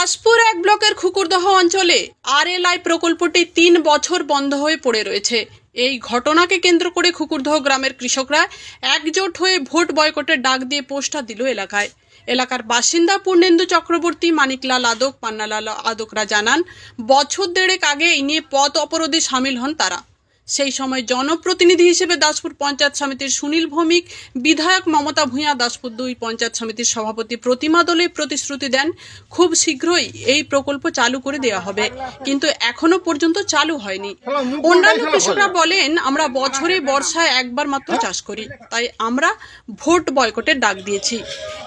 দাসপুর এক ব্লকের খুকুরদহ অঞ্চলে আরএলআই প্রকল্পটি তিন বছর বন্ধ হয়ে পড়ে রয়েছে। এই ঘটনাকে কেন্দ্র করে খুকুরদহ গ্রামের কৃষকরা একজোট হয়ে ভোট বয়কটের ডাক দিয়ে পোস্টার দিল এলাকায়। এলাকার বাসিন্দা পূর্ণেন্দু চক্রবর্তী, মানিকলাল আদক পান্নালাল আদকরা জানান, বছর দেড়েক আগে এই নিয়ে পথ অবরোধে সামিল হন তারা। সেই সময় জনপ্রতিনিধি হিসেবে দাসপুর পঞ্চায়েত সমিতির সুনীল ভৌমিক, বিধায়ক মমতা ভূঁইয়া দাসপুর দুই পঞ্চায়েত সমিতির সভাপতি প্রতিমা দলে প্রতিশ্রুতি দেন, খুব শীঘ্রই এই প্রকল্প চালু করে দেওয়া হবে। কিন্তু এখনও পর্যন্ত চালু হয়নি। অন্যান্য কৃষকরা বলেন, আমরা বছরে বর্ষায় একবার মাত্র চাষ করি। তাই আমরা ভোট বয়কটের ডাক দিয়েছি।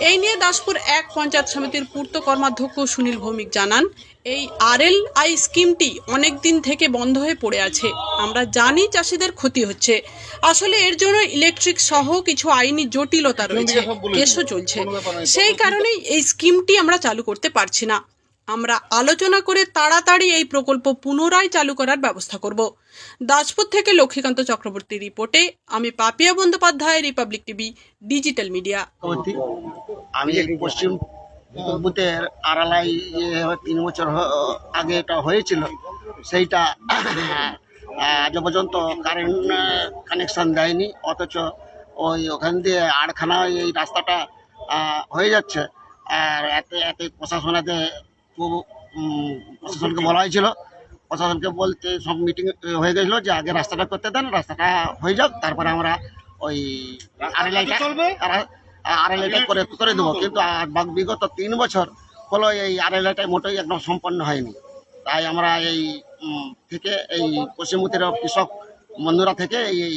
এই নিয়ে দাসপুর এক পঞ্চায়েত সমিতির পূর্ত কর্মাধ্যক্ষ সুনীল ভৌমিক জানান এই আরএল আই স্কিমটি অনেক দিন থেকে বন্ধ হয়ে পড়ে আছে। আমরা জানি চাষিদের ক্ষতি হচ্ছে। আসলে এর জন্য ইলেকট্রিক সহ কিছু আইনি জটিলতা রয়েছে। কেসও চলছে। সেই কারণেই এই স্কিমটি আমরা চালু করতে পারছি না। আমরা আলোচনা করে তাড়াতাড়ি এই প্রকল্প পুনরায় চালু করার ব্যবস্থা করব। দাসপুর থেকে লক্ষ্মীকান্ত চক্রবর্তী রিপোর্টে আমি Papiya Bandyopadhyay Republic TV digital media. আমি পশ্চিম বুথের আড়ালাই তিন বছর আগে এটা হয়েছিল। সেইটা আজ পর্যন্ত কারেন্ট কানেকশান দেয়নি অথচ ওই ওখান দিয়ে আড়খানা এই রাস্তাটা হয়ে যাচ্ছে। আর এতে এতে প্রশাসনেতে খুব প্রশাসনকে বলা হয়েছিল। প্রশাসনকে বলতে সব মিটিং হয়ে গেছিল যে আগে রাস্তাটা করতে দেন রাস্তাটা হয়ে যাক তারপরে আমরা ওই আড়াইটা আড়াইটা করে করে দেবো। কিন্তু বিগত তিন বছর হলো এই আড়াইটাই মোটেই একদম সম্পন্ন হয়নি। তাই আমরা এই থেকে এই পশ্চিমবঙ্গের কৃষক বন্ধুরা থেকে এই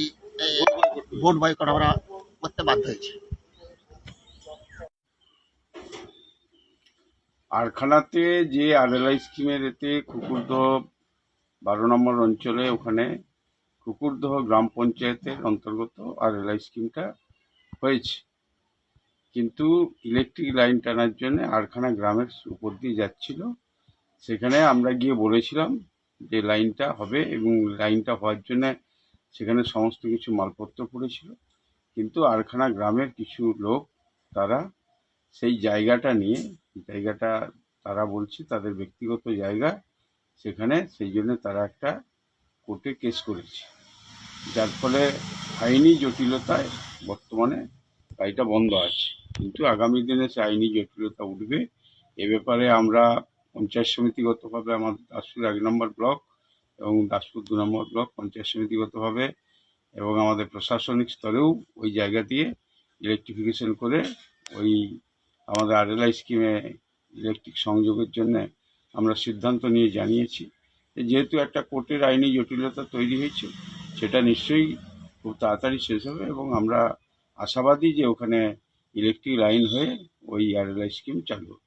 ভোট বয়কট আমরা করতে বাধ্য হয়েছি। আরখানাতে যে আরএলআই স্কিমের এতে কুকুরদহ বারো নম্বর অঞ্চলে ওখানে কুকুরদহ গ্রাম পঞ্চায়েতের অন্তর্গত আরএলআই স্কিমটা হয়েছে। কিন্তু ইলেকট্রিক লাইন টানার জন্য আরখানা গ্রামের উপর দিয়ে যাচ্ছিল। সেখানে আমরা গিয়ে বলেছিলাম যে লাইনটা হবে এবং লাইনটা হওয়ার জন্য সেখানে সমস্ত কিছু মালপত্র পড়েছিল। কিন্তু আরখানা গ্রামের কিছু লোক তারা সেই জায়গাটা নিয়ে, জায়গাটা তারা বলছে তাদের ব্যক্তিগত জায়গা, সেখানে সেই জন্য তারা একটা কোর্টে কেস করেছে। যার ফলে আইনি জটিলতায় বর্তমানে গাড়িটা বন্ধ আছে। কিন্তু আগামী দিনে সে আইনি জটিলতা উঠবে। এ ব্যাপারে আমরা পঞ্চায়েত সমিতিগতভাবে আমাদের দাসপুর এক নম্বর ব্লক এবং দাসপুর দু নম্বর ব্লক পঞ্চায়েত সমিতিগতভাবে এবং আমাদের প্রশাসনিক স্তরেও ওই জায়গা দিয়ে ইলেকট্রিফিকেশন করে ওই আমাদের আরএলআই স্কিমে ইলেকট্রিক সংযোগের জন্য আমরা সিদ্ধান্ত নিয়ে জানিয়েছি। যেহেতু একটা কোর্টের আইনি জটিলতা তৈরি হয়েছে, সেটা নিশ্চয়ই খুব তাড়াতাড়ি শেষ হবে এবং আমরা আশাবাদী যে ওখানে ইলেকট্রিক লাইন হয়ে ওই আরএলআই স্কিম চালু হবে